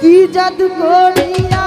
কি জাদু করিয়া